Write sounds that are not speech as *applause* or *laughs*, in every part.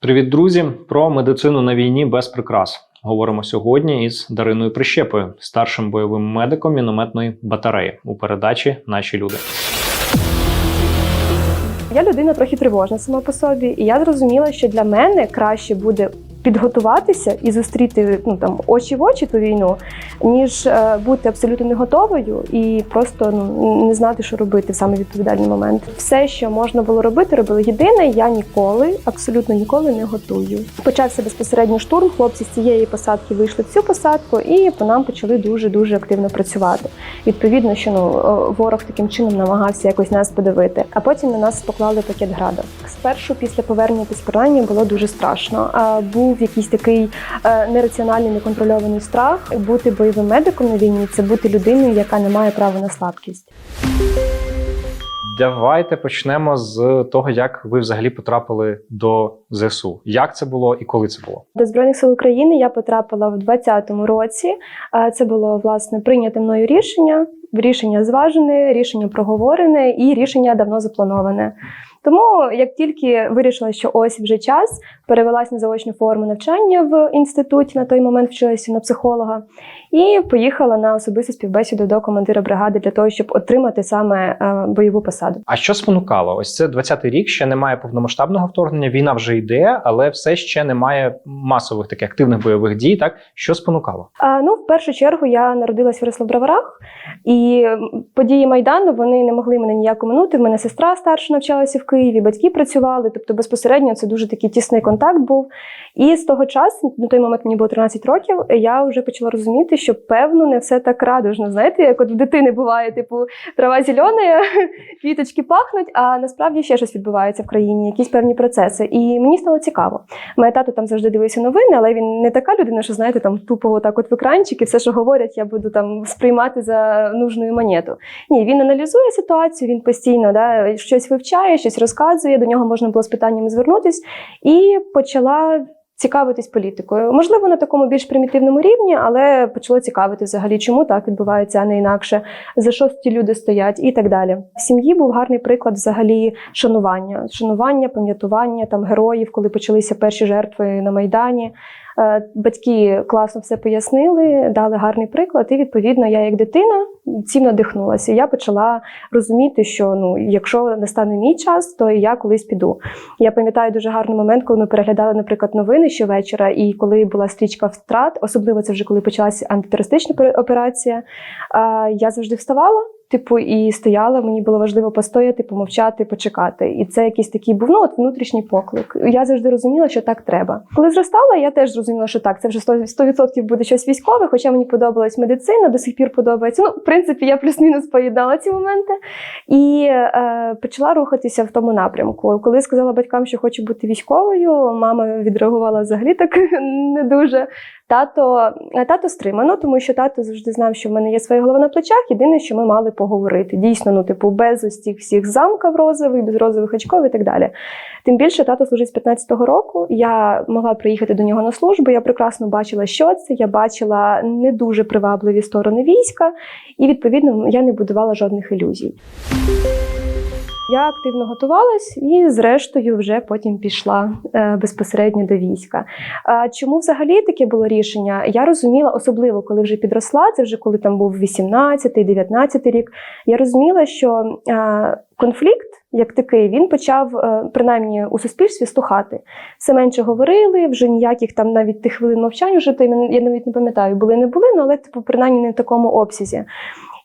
Привіт, друзі! Про медицину на війні без прикрас. Говоримо сьогодні із Дариною Прищепою, старшим бойовим медиком мінометної батареї у передачі Наші люди. Я людина трохи тривожна сама по собі, і я зрозуміла, що для мене краще буде підготуватися і зустріти ну там очі в очі ту війну, ніж е, бути абсолютно не готовою і просто ну не знати, що робити в саме відповідальний момент. Все, що можна було робити, робили єдине. Я ніколи, абсолютно ніколи не готую. Почався безпосередньо штурм. Хлопці з цієї посадки вийшли в цю посадку, і по нам почали дуже дуже активно працювати. Відповідно, що ну ворог таким чином намагався якось нас подавити. А потім на нас поклали пакет града. Спершу після повернення з поранення було дуже страшно. А був якийсь такий е, нераціональний, неконтрольований страх. Бути бойовим медиком на війні це бути людиною, яка не має права на слабкість. Давайте почнемо з того, як ви взагалі потрапили до ЗСУ. Як це було і коли це було? До Збройних сил України я потрапила в 2020 році. Е, Це було власне прийняте мною рішення. Рішення зважене, рішення проговорене і рішення давно заплановане. Тому, як тільки вирішила, що ось вже час, перевелась на заочну форму навчання в інституті. На той момент вчилася на психолога, і поїхала на особисту співбесіду до командира бригади для того, щоб отримати саме е, бойову посаду. А що спонукало? Ось це 20-й рік, ще немає повномасштабного вторгнення. Війна вже йде, але все ще немає масових таких активних бойових дій. Так що спонукало? А, ну, в першу чергу, я народилась в Рослав-Броварах, і події Майдану вони не могли мене ніяк оминути. В мене сестра старша навчалася в Києві, батьки працювали. Тобто, безпосередньо це дуже такий тісний контакт був. І з того часу, на той момент мені було 13 років, я вже почала розуміти, що певно не все так радужно. Знаєте, як от в дитини буває, типу, трава зелена, *laughs* квіточки пахнуть, а насправді ще щось відбувається в країні, якісь певні процеси. І мені стало цікаво. Моя тато там завжди дивився новини, але він не така людина, що знаєте, там тупо отак от в екранчик і все, що говорять, я буду там сприймати за нужною монету. Ні, він аналізує ситуацію, він постійно да, щось вивчає, щось розказує. До нього можна було з питаннями звернутись, і почала. Цікавитись політикою, можливо, на такому більш примітивному рівні, але почало цікавити взагалі, чому так відбувається, а не інакше, за що ті люди стоять і так далі. В сім'ї був гарний приклад взагалі шанування, шанування, пам'ятування там героїв, коли почалися перші жертви на майдані. Е, Батьки класно все пояснили, дали гарний приклад, і відповідно я, як дитина, цим надихнулася. Я почала розуміти, що ну, якщо настане мій час, то і я колись піду. Я пам'ятаю дуже гарний момент, коли ми переглядали, наприклад, новини щовечора, і коли була стрічка втрат, особливо це вже коли почалася антитерористична пер- операція. Я завжди вставала. Типу, і стояла, мені було важливо постояти, помовчати, почекати. І це якийсь такий був ну, от внутрішній поклик. Я завжди розуміла, що так треба. Коли зростала, я теж зрозуміла, що так, це вже 100%, 100% буде щось військове, хоча мені подобалась медицина, до сих пір подобається. Ну, в принципі, я плюс-мінус поєднала ці моменти і е, почала рухатися в тому напрямку. Коли сказала батькам, що хочу бути військовою, мама відреагувала взагалі так *laughs* не дуже. Тато, е, тато стримано, тому що тато завжди знав, що в мене є своя голова на плечах. Єдине, що ми мали поговорити. Дійсно, ну, типу, без ось цих всіх замків розових, без розових очков і так далі. Тим більше тато служить з 15-го року. Я могла приїхати до нього на службу. Я прекрасно бачила, що це. Я бачила не дуже привабливі сторони війська, і відповідно я не будувала жодних ілюзій. Я активно готувалась і, зрештою, вже потім пішла е, безпосередньо до війська. Чому взагалі таке було рішення? Я розуміла, особливо коли вже підросла, це вже коли там був 18-й, 19-й рік. Я розуміла, що е, конфлікт, як такий, він почав е, принаймні у суспільстві стухати. Все менше говорили, вже ніяких там навіть тих хвилин мовчань, вже то я навіть не пам'ятаю, були не були, ну, але типу, принаймні не в такому обсязі.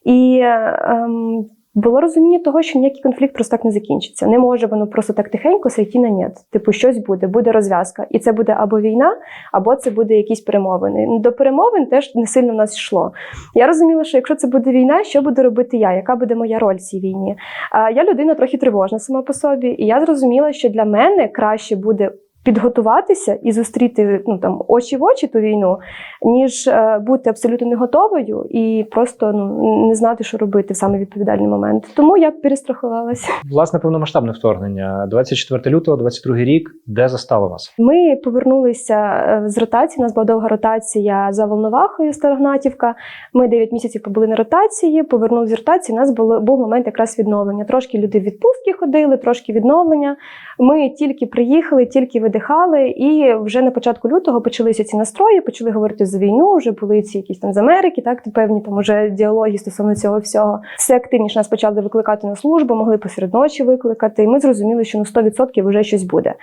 І ем, було розуміння того, що ніякий конфлікт просто так не закінчиться. Не може воно просто так тихенько сойти на нет. Типу, щось буде, буде розв'язка. І це буде або війна, або це буде якісь перемовини. До перемовин теж не сильно в нас йшло. Я розуміла, що якщо це буде війна, що буду робити я? Яка буде моя роль в цій війні? А я людина трохи тривожна сама по собі, і я зрозуміла, що для мене краще буде підготуватися і зустріти ну там очі в очі ту війну, ніж е, бути абсолютно не готовою і просто ну не знати, що робити в саме відповідальний момент. Тому я перестрахувалася. Власне, повномасштабне вторгнення, 24 лютого, 22 рік. Де застало вас? Ми повернулися е, з ротації. У нас була довга ротація за Волновахою, Старогнатівка. Ми 9 місяців побули на ротації, повернулися з ротації. У нас було, був момент якраз відновлення. Трошки люди в відпустки ходили, трошки відновлення. Ми тільки приїхали, тільки видихали, і вже на початку лютого почалися ці настрої, почали говорити за війну. Вже були ці якісь там з Америки, так певні там уже діалоги стосовно цього всього. Все активніше нас почали викликати на службу, могли посеред ночі викликати. І ми зрозуміли, що ну 100% вже щось буде.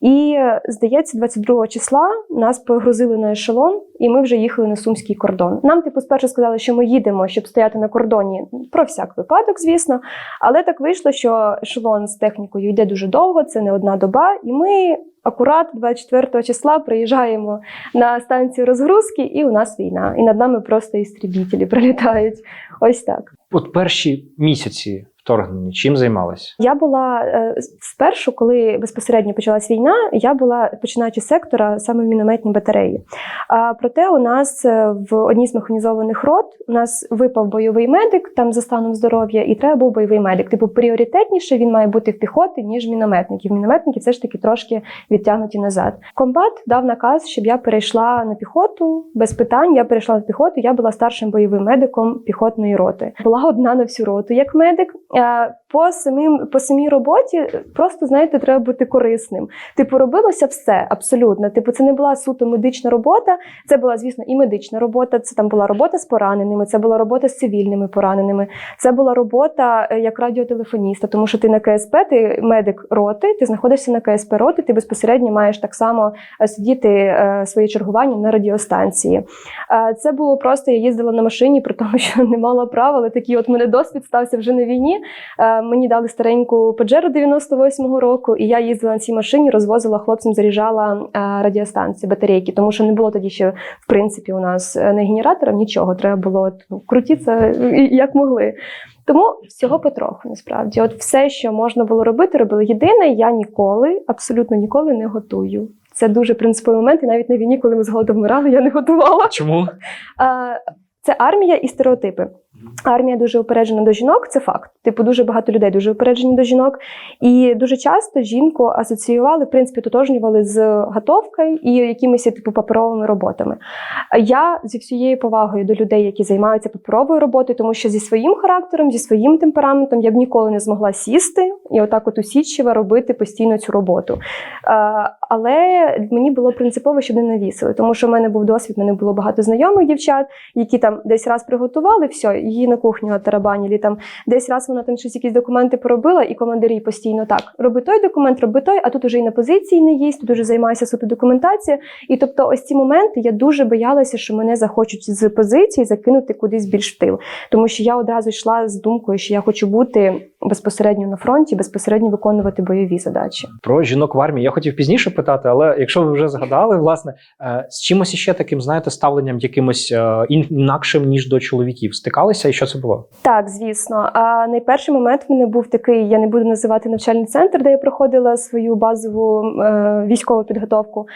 І здається, 22 числа нас погрузили на ешелон, і ми вже їхали на сумський кордон. Нам, типу, спершу сказали, що ми їдемо, щоб стояти на кордоні про всяк випадок, звісно. Але так вийшло, що ешелон з технікою йде дуже довго, це не одна доба, і ми. Акурат 24 числа приїжджаємо на станцію розгрузки, і у нас війна. І над нами просто істрібітелі прилітають. Ось так. От перші місяці вторгнення, чим займалися? Я була е, спершу, коли безпосередньо почалась війна, я була починаючи з сектора саме в мінометній батареї. А проте у нас е, в одній з механізованих рот у нас випав бойовий медик там за станом здоров'я, і треба був бойовий медик. Типу, пріоритетніше він має бути в піхоти, ніж мінометників. Мінометники все ж таки трошки відтягнуті назад. Комбат дав наказ, щоб я перейшла на піхоту без питань. Я перейшла на піхоту. Я була старшим бойовим медиком піхотної роти. Була одна на всю роту як медик. Е, По самим по самій роботі просто знаєте, треба бути корисним. Типу, робилося все абсолютно. Типу, це не була суто медична робота. Це була, звісно, і медична робота. Це там була робота з пораненими, це була робота з цивільними пораненими. Це була робота е, як радіотелефоніста, тому що ти на КСП, ти медик роти, ти знаходишся на КСП роти, ти безпосередньо маєш так само е, сидіти е, своє чергування на радіостанції. Е, Це було просто я їздила на машині, при тому, що *laughs* не мала права, але такий от мене досвід стався вже на війні. Е, Мені дали стареньку Pajero 98-го року, і я їздила на цій машині, розвозила хлопцям, заряджала е, радіостанції, батарейки, тому що не було тоді ще в принципі у нас е, не генераторів, нічого. Треба було ну, крутитися як могли. Тому всього потроху насправді. От все, що можна було робити, робили. Єдине, я ніколи, абсолютно ніколи не готую. Це дуже принциповий момент, і навіть на війні, коли ми з голоду вмирали, я не готувала. Чому? Це армія і стереотипи. Армія дуже упереджена до жінок, це факт. Типу, дуже багато людей дуже упереджені до жінок. І дуже часто жінку асоціювали, в принципі, тотожнювали з готовкою і якимись типу паперовими роботами. Я зі всією повагою до людей, які займаються паперовою роботою, тому що зі своїм характером, зі своїм темпераментом я б ніколи не змогла сісти і отак от усідчиво робити постійно цю роботу. Але мені було принципово, щоб не навісили, тому що в мене був досвід, в мене було багато знайомих дівчат, які там десь раз приготували, все, її на кухню тарабанілі, там десь раз вона там щось якісь документи поробила, і командир постійно так: роби той документ, роби той, а тут уже і на позиції не їсть, тут уже займайся суто документацією. І тобто, ось ці моменти я дуже боялася, що мене захочуть з позиції закинути кудись більш в тил. Тому що я одразу йшла з думкою, що я хочу бути безпосередньо на фронті, безпосередньо виконувати бойові задачі. Про жінок в армії я хотів пізніше питати, але якщо ви вже згадали, власне, е, з чимось іще таким, знаєте, ставленням якимось е, інакшим, ніж до чоловіків, стикалися, і що це було? Так, звісно. А найперший момент в мене був такий: я не буду називати навчальний центр, де я проходила свою базову е, військову підготовку.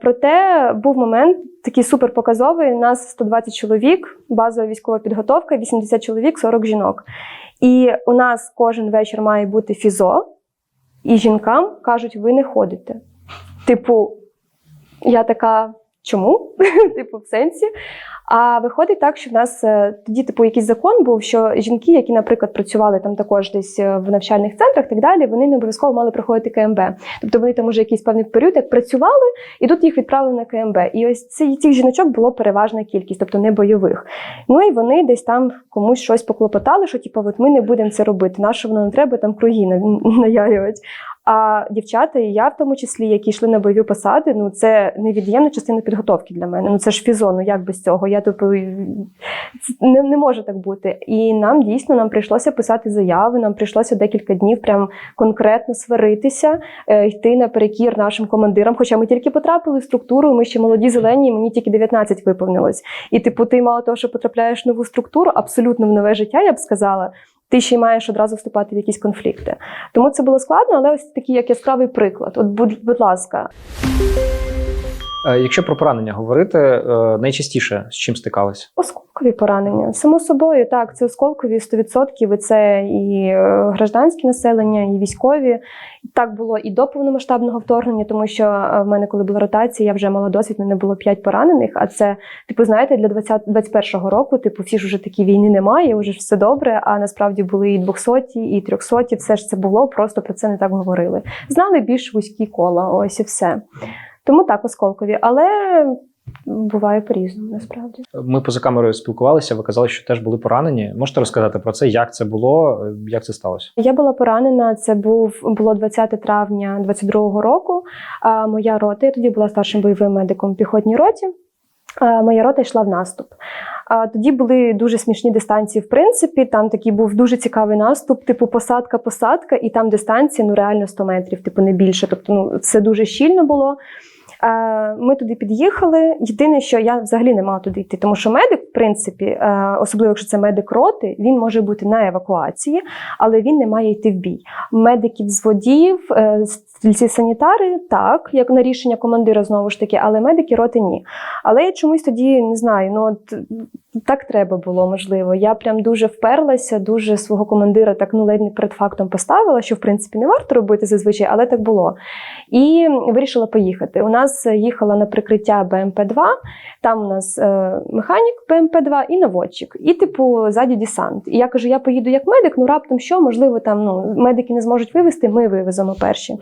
Проте був момент такий суперпоказовий. Нас 120 чоловік, базова військова підготовка, 80 чоловік, 40 жінок. І у нас кожен вечір має бути фізо, і жінкам кажуть, ви не ходите. Типу, я така. Чому? *laughs* типу, в сенсі. А виходить так, що в нас е, тоді, типу, якийсь закон був, що жінки, які, наприклад, працювали там також десь е, в навчальних центрах, так далі, вони не обов'язково мали проходити КМБ. Тобто вони там уже якийсь певний період як працювали, і тут їх відправили на КМБ. І ось ці, цих жіночок було переважна кількість, тобто не бойових. Ну і вони десь там комусь щось поклопотали, що типу, от ми не будемо це робити. Нащо воно не треба там круги на- *laughs* наярювати. А дівчата, і я в тому числі, які йшли на бойові посади, ну це невід'ємна частина підготовки для мене. Ну це ж фізо, ну як без цього? Я типу не, не може так бути. І нам дійсно нам прийшлося писати заяви. Нам прийшлося декілька днів прям конкретно сваритися, е, йти наперекір нашим командирам. Хоча ми тільки потрапили в структуру, ми ще молоді зелені, і мені тільки 19 виповнилось. І типу, ти мало того, що потрапляєш в нову структуру, абсолютно в нове життя, я б сказала. Ти ще й маєш одразу вступати в якісь конфлікти. Тому це було складно, але ось такий як яскравий приклад. От, будь, будь ласка, Якщо про поранення говорити, е, найчастіше з чим стикалися? Осколкові поранення. Само собою, так, це осколкові 100%, і це і е, гражданське населення, і військові. Так було і до повномасштабного вторгнення, тому що е, в мене, коли була ротація, я вже мала досвід, в мене було 5 поранених. А це, типу, знаєте, для 20, 21-го року, типу, всі ж вже такі війни немає, вже все добре. А насправді були і 200, і 300, все ж це було, просто про це не так говорили. Знали більш вузькі кола, ось і все. Тому так, осколкові, але буває по-різному, насправді. Ми поза камерою спілкувалися. Ви казали, що теж були поранені. Можете розказати про це, як це було, як це сталося? Я була поранена. Це був було 20 травня 22-го року. А моя рота, я тоді була старшим бойовим медиком в піхотній роті. А, моя рота йшла в наступ. Тоді були дуже смішні дистанції. В принципі, там такий був дуже цікавий наступ, типу посадка, посадка, і там дистанція ну реально 100 метрів, типу не більше. Тобто, ну все дуже щільно було. Е, Ми туди під'їхали. Єдине, що я взагалі не мала туди йти, тому що медик, в принципі, е, особливо якщо це медик роти, він може бути на евакуації, але він не має йти в бій. Медиків з водіїв, е, санітари, так, як на рішення командира знову ж таки, але медики роти ні. Але я чомусь тоді не знаю. Ну от так треба було, можливо. Я прям дуже вперлася, дуже свого командира так ну ледь не перед фактом поставила, що в принципі не варто робити зазвичай, але так було. І вирішила поїхати. У нас їхала на прикриття БМП-2, там у нас е, механік БМП-2 і наводчик, і типу ззаді десант. І я кажу: я поїду як медик, ну раптом що, можливо, там ну медики не зможуть вивезти, ми вивеземо перші.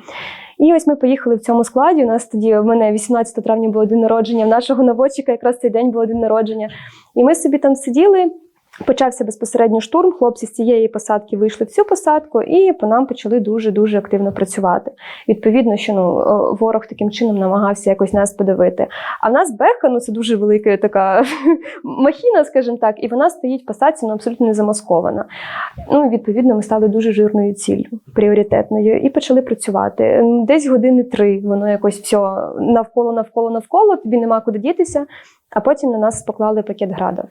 І ось ми поїхали в цьому складі. У нас тоді в мене 18 травня було день народження, в нашого наводчика якраз цей день було день народження. І ми собі там сиділи. Почався безпосередньо штурм. Хлопці з цієї посадки вийшли в цю посадку, і по нам почали дуже дуже активно працювати. Відповідно, що ну ворог таким чином намагався якось нас подавити. А в нас беха, ну це дуже велика така *laughs* махіна, скажімо так, і вона стоїть в посадці, ну абсолютно не замаскована. Ну, відповідно, ми стали дуже жирною ціллю, пріоритетною, і почали працювати. Десь години три воно якось все навколо, навколо, навколо, тобі нема куди дітися. А потім на нас поклали пакет градів.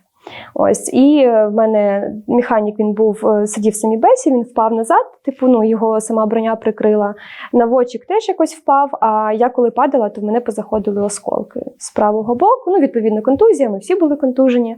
Ось і е, в мене механік він був е, сидів в самій бесі, він впав назад. Типу, ну його сама броня прикрила. Наводчик теж якось впав. А я коли падала, то в мене позаходили осколки з правого боку. Ну, відповідно, контузія. Ми всі були контужені.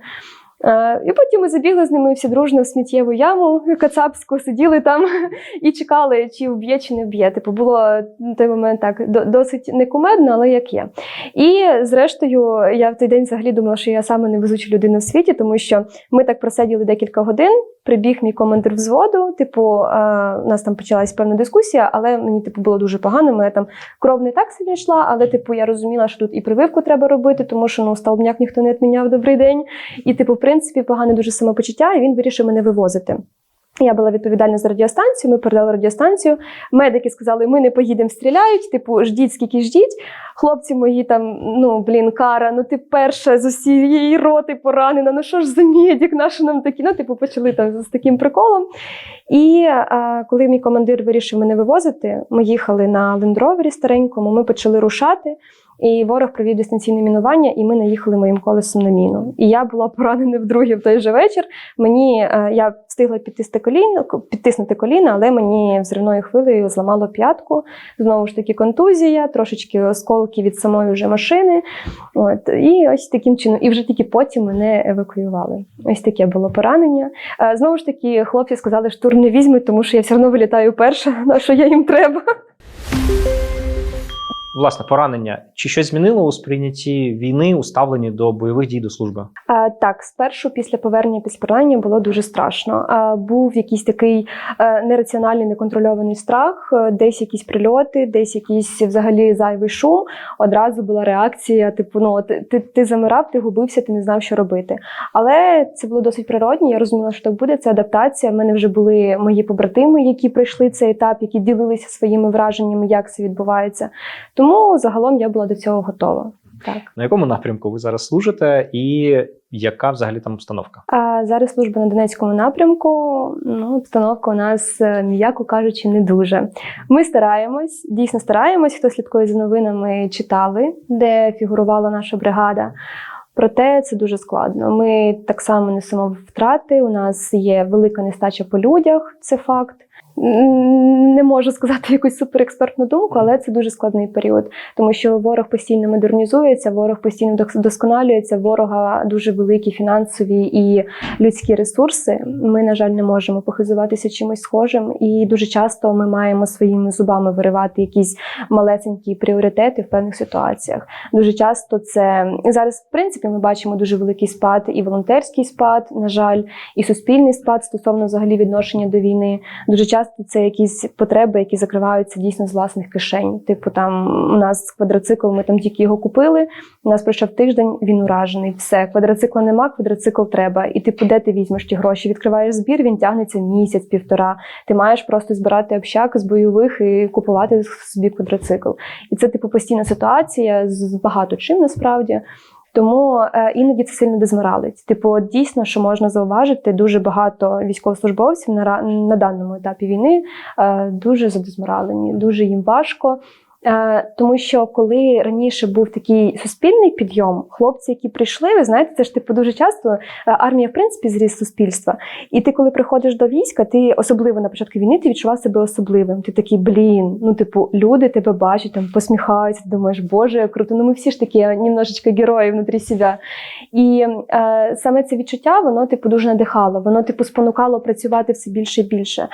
Е, І потім ми забігли з ними всі дружно в сміттєву яму кацапську, сиділи там *laughs* і чекали, чи вб'є, чи не вб'є. Типу, було на той момент так досить некумедно, але як є. І зрештою, я в той день взагалі думала, що я саме невезуча людина в світі, тому що ми так просиділи декілька годин. Прибіг мій командир взводу. Типу, у нас там почалась певна дискусія, але мені типу було дуже погано. Мене там кров не так сильно йшла, але типу я розуміла, що тут і прививку треба робити, тому що ну столбняк ніхто не відміняв добрий день. І, типу, в принципі, погане дуже самопочуття, і він вирішив мене вивозити. Я була відповідальна за радіостанцію, ми передали радіостанцію. Медики сказали, ми не поїдемо, стріляють. Типу, ждіть, скільки ждіть. Хлопці мої там, ну блін, кара, ну ти перша з усієї роти поранена. Ну що ж за медик, наше нам такі? Ну, типу, почали там з таким приколом. І а, коли мій командир вирішив мене вивозити, ми їхали на лендровері старенькому, ми почали рушати. І ворог провів дистанційне мінування, і ми наїхали моїм колесом на міну. І я була поранена вдруге в той же вечір. Мені е, я встигла підтиснути коліно, підтиснути коліна, але мені взривною хвилею зламало п'ятку. Знову ж таки, контузія, трошечки осколки від самої вже машини. От і ось таким чином, і вже тільки потім мене евакуювали. Ось таке було поранення. Е, Знову ж таки, хлопці сказали, штурм не візьмуть, тому що я все одно вилітаю перша, на що я їм треба. Власне, поранення. Чи щось змінило у сприйнятті війни, у ставленні до бойових дій до служби? А, так, спершу після повернення після поранення було дуже страшно. А, був якийсь такий е, нераціональний, неконтрольований страх, е, десь якісь прильоти, десь якийсь взагалі зайвий шум. Одразу була реакція: типу, ну от ти, ти замирав, ти губився, ти не знав, що робити. Але це було досить природні. Я розуміла, що так буде. Це адаптація. У мене вже були мої побратими, які пройшли цей етап, які ділилися своїми враженнями, як це відбувається. Тому загалом я була до цього готова. Так. На якому напрямку ви зараз служите, і яка взагалі там обстановка? А зараз служба на Донецькому напрямку. Ну, обстановка у нас, е, м'яко кажучи, не дуже. Ми стараємось, дійсно стараємось. Хто слідкує за новинами, читали, де фігурувала наша бригада. Проте це дуже складно. Ми так само несемо втрати. У нас є велика нестача по людях, це факт. Не можу сказати якусь суперекспертну думку, але це дуже складний період, тому що ворог постійно модернізується, ворог постійно дос- вдосконалюється, ворога дуже великі фінансові і людські ресурси. Ми, на жаль, не можемо похизуватися чимось схожим, і дуже часто ми маємо своїми зубами виривати якісь малесенькі пріоритети в певних ситуаціях. Дуже часто це зараз, в принципі, ми бачимо дуже великий спад, і волонтерський спад, на жаль, і суспільний спад стосовно взагалі відношення до війни. Дуже часто це якісь потреби, які закриваються дійсно з власних кишень. Типу, там у нас квадроцикл, ми там тільки його купили. У нас пройшов тиждень, він уражений. Все, квадроцикла нема, квадроцикл треба. І типу, де ти візьмеш ті гроші? Відкриваєш збір, він тягнеться місяць, півтора. Ти маєш просто збирати общак з бойових і купувати собі квадроцикл. І це типу постійна ситуація з багато чим насправді. Тому е, іноді це сильно дезморалить. Типу, от дійсно, що можна зауважити, дуже багато військовослужбовців на, на даному етапі війни е, дуже задезморалені, дуже їм важко. Е, тому що коли раніше був такий суспільний підйом, хлопці, які прийшли, ви знаєте, це ж типу дуже часто е, армія, в принципі, зріс суспільства. І ти, коли приходиш до війська, ти особливо на початку війни ти відчував себе особливим. Ти такий, блін, ну типу, люди тебе бачать, там посміхаються, думаєш, боже, круто. Ну ми всі ж такі немножечко герої внутрі себе. І е, саме це відчуття, воно типу дуже надихало, воно типу спонукало працювати все більше і більше.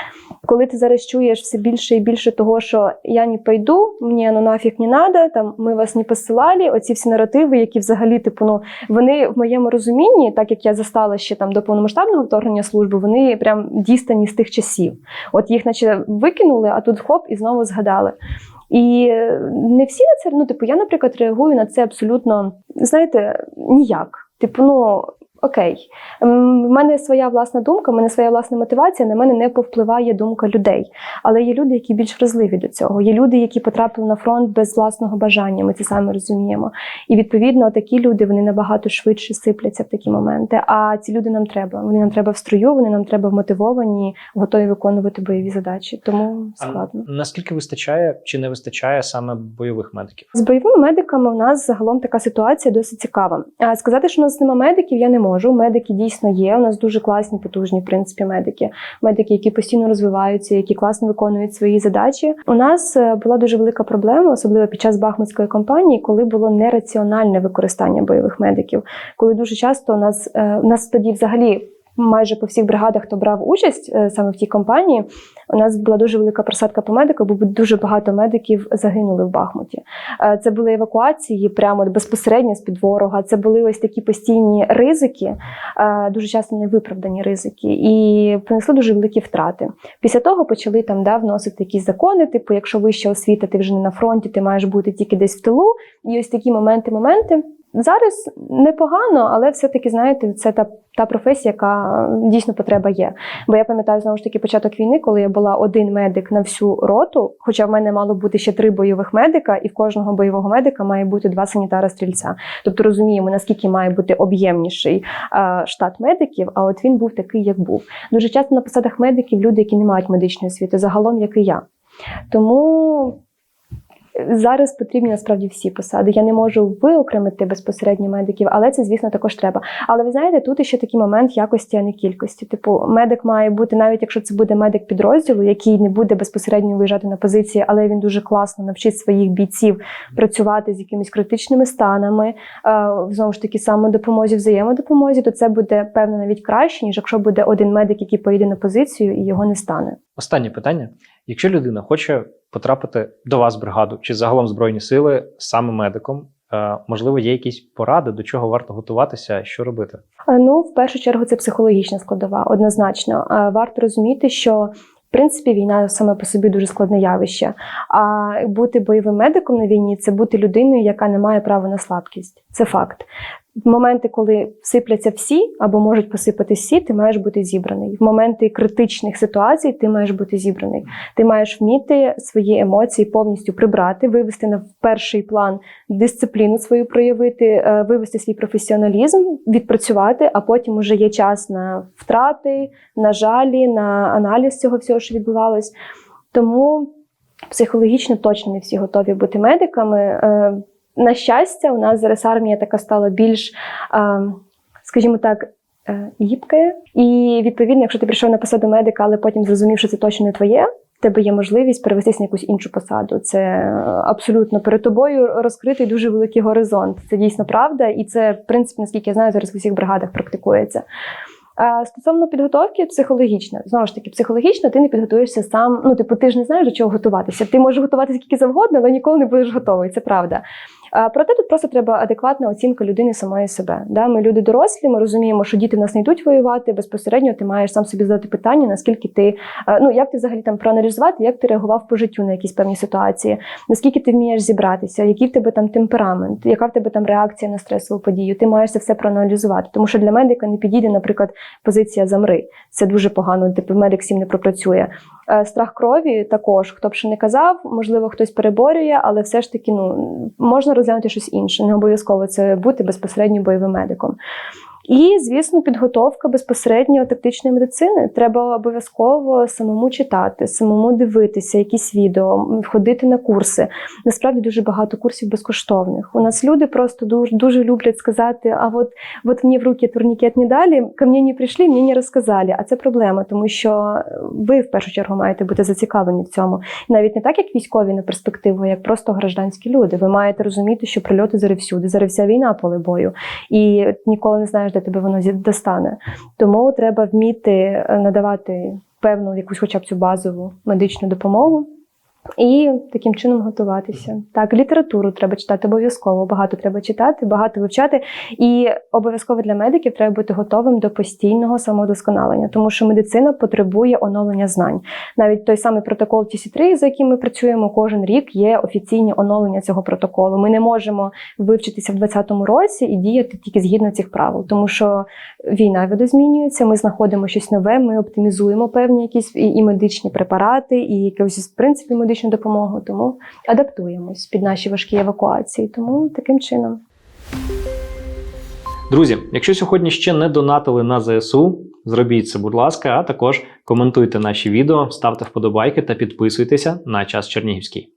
Коли ти зараз чуєш все більше і більше того, що я не пойду, мені ну нафіг не надо, там ми вас не посилали. Оці всі наративи, які взагалі, типу, ну вони в моєму розумінні, так як я застала ще там до повномасштабного вторгнення служби, вони прям дістані з тих часів. От їх, наче викинули, а тут хоп, і знову згадали. І не всі на це, ну, типу, я, наприклад, реагую на це абсолютно, знаєте, ніяк. Типу, ну. Окей, в мене своя власна думка, в мене своя власна мотивація, на мене не повпливає думка людей. Але є люди, які більш вразливі до цього. Є люди, які потрапили на фронт без власного бажання. Ми це саме розуміємо. І відповідно такі люди вони набагато швидше сипляться в такі моменти. А ці люди нам треба. Вони нам треба в строю, вони нам треба вмотивовані, готові виконувати бойові задачі. Тому складно. А наскільки вистачає чи не вистачає саме бойових медиків? З бойовими медиками у нас загалом така ситуація досить цікава. А сказати, що у нас нема медиків, я не можу. Медики дійсно є. У нас дуже класні, потужні, в принципі, медики. Медики, які постійно розвиваються, які класно виконують свої задачі. У нас е, була дуже велика проблема, особливо під час Бахмутської кампанії, коли було нераціональне використання бойових медиків. Коли дуже часто у нас е, у нас тоді взагалі. Майже по всіх бригадах, хто брав участь е, саме в тій кампанії, у нас була дуже велика просадка по медиках, бо дуже багато медиків загинули в Бахмуті. Е, Це були евакуації прямо безпосередньо з під ворога. Це були ось такі постійні ризики, е, дуже часто невиправдані ризики, і принесли дуже великі втрати. Після того почали там да, вносити якісь закони, типу, якщо вища освіта, ти вже не на фронті, ти маєш бути тільки десь в тилу. І ось такі моменти, моменти. Зараз непогано, але все-таки, знаєте, це та, та професія, яка дійсно потреба є. Бо я пам'ятаю знову ж таки початок війни, коли я була один медик на всю роту, хоча в мене мало бути ще три бойових медика, і в кожного бойового медика має бути два санітара стрільця. Тобто розуміємо, наскільки має бути об'ємніший штат медиків, а от він був такий, як був. Дуже часто на посадах медиків люди, які не мають медичної освіти, загалом, як і я. Тому зараз потрібні насправді всі посади. Я не можу виокремити безпосередньо медиків, але це, звісно, також треба. Але ви знаєте, тут ще такий момент якості, а не кількості. Типу, медик має бути, навіть якщо це буде медик підрозділу, який не буде безпосередньо виїжджати на позиції, але він дуже класно навчить своїх бійців працювати з якимись критичними станами, е, знову ж таки, самодопомозі, взаємодопомозі, то це буде певно навіть краще, ніж якщо буде один медик, який поїде на позицію і його не стане. Останнє питання: якщо людина хоче потрапити до вас в бригаду чи загалом збройні сили саме медиком, е, можливо, є якісь поради, до чого варто готуватися, що робити? Е, Ну, в першу чергу, це психологічна складова, однозначно. Е, Варто розуміти, що в принципі війна саме по собі дуже складне явище. А бути бойовим медиком на війні це бути людиною, яка не має права на слабкість. Це факт. В моменти, коли сипляться всі або можуть посипатись всі, ти маєш бути зібраний. В моменти критичних ситуацій ти маєш бути зібраний. Ти маєш вміти свої емоції повністю прибрати, вивести на перший план дисципліну свою проявити, е, вивести свій професіоналізм, відпрацювати, а потім уже є час на втрати, на жалі, на аналіз цього всього, що відбувалось. Тому психологічно точно не всі готові бути медиками. Е, на щастя, у нас зараз армія така стала більш, скажімо так. е, Гібкає, і відповідно, якщо ти прийшов на посаду медика, але потім зрозумів, що це точно не твоє, в тебе є можливість перевестись на якусь іншу посаду. Це е, абсолютно перед тобою розкритий дуже великий горизонт. Це дійсно правда, і це, в принципі, наскільки я знаю, зараз в усіх бригадах практикується. Стосовно підготовки психологічно, знову ж таки, психологічно ти не підготуєшся сам. Ну, типу, ти ж не знаєш до чого готуватися. Ти можеш готуватися скільки завгодно, але ніколи не будеш готовий. Це правда. Проте тут просто треба адекватна оцінка людини самої себе. Да? Ми люди дорослі, ми розуміємо, що діти в нас не йдуть воювати. Безпосередньо ти маєш сам собі задати питання, наскільки ти ну як ти взагалі там проаналізувати, як ти реагував по життю на якісь певні ситуації, наскільки ти вмієш зібратися, який в тебе там темперамент, яка в тебе там реакція на стресову подію. Ти маєш це все проаналізувати. Тому що для медика не підійде, наприклад, позиція замри. Це дуже погано, типу медик всім не пропрацює. Е, Страх крові також, хто б ще не казав, можливо, хтось переборює, але все ж таки ну, можна розглянути щось інше. Не обов'язково це бути безпосередньо бойовим медиком. І, звісно, підготовка безпосередньо тактичної медицини. Треба обов'язково самому читати, самому дивитися, якісь відео, ходити на курси. Насправді дуже багато курсів безкоштовних. У нас люди просто дуже, дуже люблять сказати: а от, от мені в руки турнікет не дали, ко мені не прийшли, мені не розказали. А це проблема, тому що ви в першу чергу маєте бути зацікавлені в цьому. Навіть не так, як військові на перспективу, як просто гражданські люди. Ви маєте розуміти, що прильоти зараз всюди, зараз вся війна поле бою, і ніколи не знаєш, де тебе воно достане. Тому треба вміти е, надавати певну якусь, хоча б цю базову медичну допомогу. І таким чином готуватися. Так, літературу треба читати обов'язково. Багато треба читати, багато вивчати. І обов'язково для медиків треба бути готовим до постійного самодосконалення, тому що медицина потребує оновлення знань. Навіть той самий протокол TC3, за яким ми працюємо кожен рік, є офіційні оновлення цього протоколу. Ми не можемо вивчитися в 2020 році і діяти тільки згідно цих правил, тому що війна видозмінюється, ми знаходимо щось нове, ми оптимізуємо певні якісь і, медичні препарати, і якусь в принципі медичну допомогу. Тому адаптуємось під наші важкі евакуації. Тому таким чином. Друзі, якщо сьогодні ще не донатили на ЗСУ, зробіть це, будь ласка, а також коментуйте наші відео, ставте вподобайки та підписуйтеся на час Чернігівський.